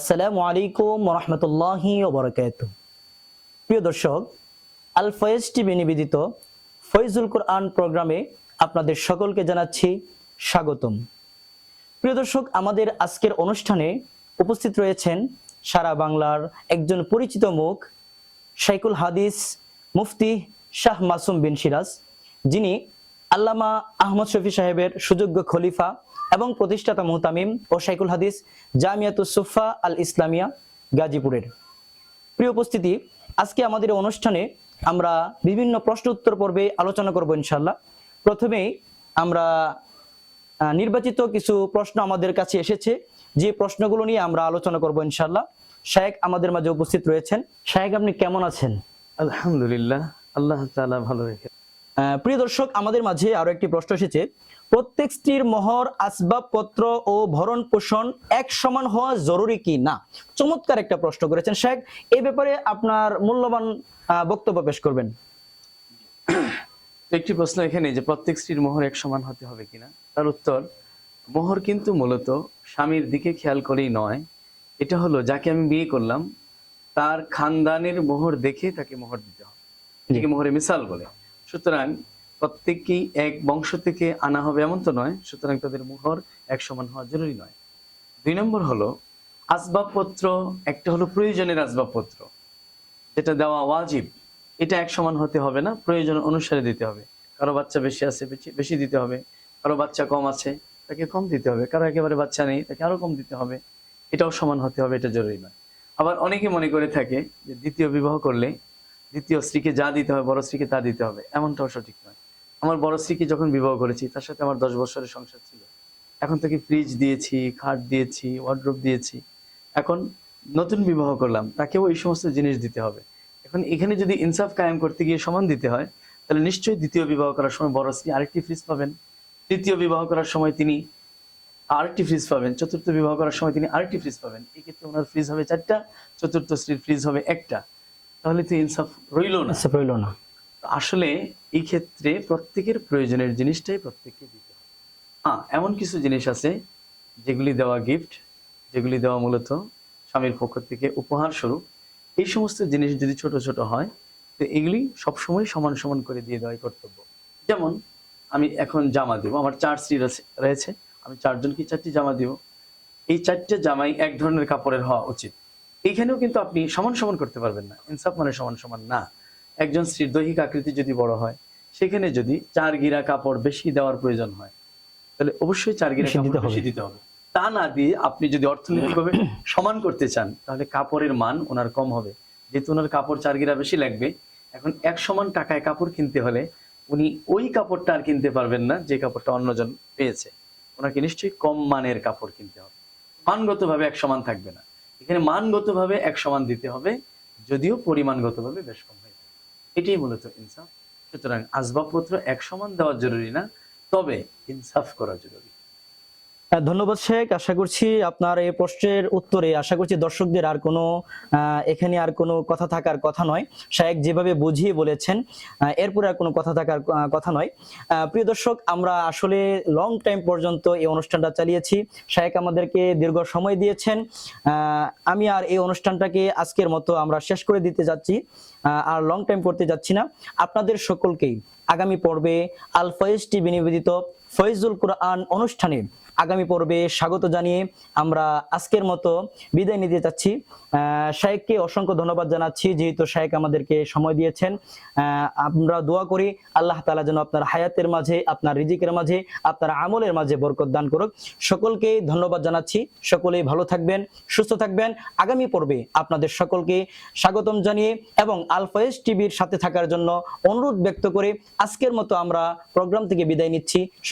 আসসালামু আলাইকুম প্রিয় দর্শক আল ফয়েজ টিভি নিবেদিত কোরআন প্রোগ্রামে আপনাদের সকলকে জানাচ্ছি স্বাগতম। প্রিয় দর্শক, আমাদের আজকের অনুষ্ঠানে উপস্থিত রয়েছেন সারা বাংলার একজন পরিচিত মুখ শাইকুল হাদিস মুফতি শাহ মাসুম বিন সিরাজ, যিনি আল্লামা আহমদ শফি সাহেবের সুযোগ্য খলিফা এবং প্রতিষ্ঠাতা মুহতামিম ও শাইকুল হাদিস জামিয়াতুস সুফা আল ইসলামিয়া গাজীপুরের। প্রিয় উপস্থিতি, আজকে আমাদের অনুষ্ঠানে আমরা বিভিন্ন প্রশ্ন উত্তর পর্বে আলোচনা করব ইনশাল্লাহ প্রথমেই আমরা নির্বাচিত কিছু প্রশ্ন আমাদের কাছে এসেছে। যে প্রশ্নগুলো নিয়ে আমরা আলোচনা করব ইনশাল্লাহ শায়েক আমাদের মাঝে উপস্থিত রয়েছেন। শায়েক আপনি কেমন আছেন? আলহামদুলিল্লাহ, আল্লাহ ভালো রেখে প্রিয় দর্শক আমাদের মাঝে আরও একটি প্রশ্ন এসেছে। প্রত্যেক স্ত্রীর মোহর আসবাবপত্র ও ভরণ পোষণ এক সমান হওয়া জরুরি কি না? চমৎকার একটা প্রশ্ন করেছেন শেখ। এই ব্যাপারে আপনার মূল্যবান বক্তব্য পেশ করবেন। একটি প্রশ্ন এখানে যে প্রত্যেক স্ত্রীর মোহর এক সমান হতে হবে কিনা? তার উত্তর মোহর কিন্তু মূলত স্বামীর দিকে খেয়াল করেই নয়। এটা হলো যাকে আমি বিয়ে করলাম তার খানদানের মোহর দেখে তাকে মোহর দিতে হবে। মোহরে মিসাল বলে। সুতরাং প্রত্যেককেই এক বংশ থেকে আনা হবে এমন তো নয়, সুতরাং তাদের মোহর এক সমান হওয়া জরুরি নয়। দুই নম্বর হলো, আসবাবপত্র, একটা হলো প্রয়োজনের আসবাবপত্র, যেটা দেওয়া ওয়াজিব, এটা এক সমান হতে হবে না, প্রয়োজন অনুসারে দিতে হবে। কারও বাচ্চা বেশি আছে, বেশি- দিতে হবে। কারও বাচ্চা কম আছে, তাকে কম দিতে হবে। কারও একেবারে বাচ্চা নেই, তাকে আরও কম দিতে হবে। এটাও সমান হতে হবে, এটা জরুরি নয়। আবার অনেকে মনে করে থাকে যে দ্বিতীয় বিবাহ করলে দ্বিতীয় স্ত্রীকে যা দিতে হবে, বড় স্ত্রীকে তা দিতে হবে। এমনটাও সঠিক নয়। আমার বড় স্ত্রীকে যখন বিবাহ করেছি, তার সাথে আমার দশ বছরের সংসার ছিল। এখন তাকে ফ্রিজ দিয়েছি, খাট দিয়েছি ওয়ার্ড্রোপ দিয়েছি। এখন নতুন বিবাহ করলাম, তাকেও এই সমস্ত জিনিস দিতে হবে। এখন এখানে যদি ইনসাফ কায়েম করতে গিয়ে সমান দিতে হয়, তাহলে নিশ্চয়ই দ্বিতীয় বিবাহ করার সময় বড় স্ত্রী আরেকটি ফ্রিজ পাবেন। তৃতীয় বিবাহ করার সময় তিনি আরেকটি ফ্রিজ পাবেন। চতুর্থ বিবাহ করার সময় তিনি আরেকটি ফ্রিজ পাবেন। এক্ষেত্রে ওনার ফ্রিজ হবে চারটা, চতুর্থ স্ত্রীর ফ্রিজ হবে একটা। তাহলে তো ইনসাফ রইল না। আচ্ছা রইল না। আসলে এই ক্ষেত্রে প্রত্যেকের প্রয়োজনের জিনিসটাই প্রত্যেককে দিতে হবে। হ্যাঁ এমন কিছু জিনিস আছে যেগুলি দেওয়া গিফট যেগুলি দেওয়া মূলত স্বামীর পক্ষ থেকে উপহার স্বরূপ। এই সমস্ত জিনিস যদি ছোট ছোট হয় তো এগুলি সবসময় সমান সমান করে দিয়ে দেওয়াই কর্তব্য। যেমন আমি এখন জামা দিব আমার চার স্ত্রী রয়েছে আমি চারজনকে চারটি জামা দিব। এই চারটে জামাই এক ধরনের কাপড়ের হওয়া উচিত। এইখানেও কিন্তু আপনি সমান সমান করতে পারবেন না। ইনসাফ মানে সমান সমান না। একজন স্ত্রীর দৈহিক আকৃতি যদি বড় হয় সেখানে যদি চার গিরা কাপড় বেশি দেওয়ার প্রয়োজন হয় তাহলে অবশ্যই চার গিরা কাপড় বেশি দিতে হবে। তা না দিয়ে আপনি যদি অর্থনৈতিকভাবে সমান করতে চান তাহলে কাপড়ের মান ওনার কম হবে। যেহেতু ওনার কাপড় চার গিরা বেশি লাগবে এখন এক সমান টাকায় কাপড় কিনতে হলে উনি ওই কাপড়টা আর কিনতে পারবেন না যে কাপড়টা অন্যজন পেয়েছে। ওনাকে নিশ্চয়ই কম মানের কাপড় কিনতে হবে। মানগতভাবে এক সমান থাকবে না। এখানে মানগতভাবে এক সমান দিতে হবে, যদিও পরিমাণগতভাবে বেশ কম হয়ে থাকে। এটাই মূলত ইনসাফ। সুতরাং আসবাবপত্র এক সমান দেওয়া জরুরি না, তবে ইনসাফ করা জরুরি। ধন্যবাদ শেখ। আশা করছি আপনার এই প্রশ্নের উত্তরে, আশা করছি দর্শকদের আর কোনো এখানে আর কোনো কথা থাকার কথা নয়। শেখ যেভাবে বুঝিয়ে বলেছেন এরপরে আর কোনো কথা থাকার কথা নয়। প্রিয় দর্শক, আমরা আসলে লং টাইম পর্যন্ত এই অনুষ্ঠানটা চালিয়েছি। শেখ আমাদেরকে দীর্ঘ সময় দিয়েছেন। আমি আর এই অনুষ্ঠানটাকে আজকের মতো আমরা শেষ করে দিতে যাচ্ছি। আর লং টাইম করতে যাচ্ছি না। আপনাদের সকলকেই আগামী পর্বে আল ফয়েজ টিভি নিবেদিত। ফয়জুল কোরআন অনুষ্ঠানে আগামী পর্বে স্বাগত জানিয়ে আমরা আজকের মতো বিদায় নিতে চাচ্ছি। আহ, শায়েককে অসংখ্য ধন্যবাদ জানাচ্ছি যেহেতু শায়েক আমাদেরকে সময় দিয়েছেন। আমরা দোয়া করি আল্লাহ তাআলা যেন আপনার হায়াতের মাঝে আপনার রিজিকের মাঝে আপনার আমলের মাঝে বরকত দান করুক। সকলকে ধন্যবাদ জানাচ্ছি। সকলেই ভালো থাকবেন সুস্থ থাকবেন। আগামী পর্বে আপনাদের সকলকে স্বাগতম জানিয়ে এবং আলফয়েজ টিভির সাথে থাকার জন্য অনুরোধ ব্যক্ত করে আজকের মতো আমরা প্রোগ্রাম থেকে বিদায় নিচ্ছি।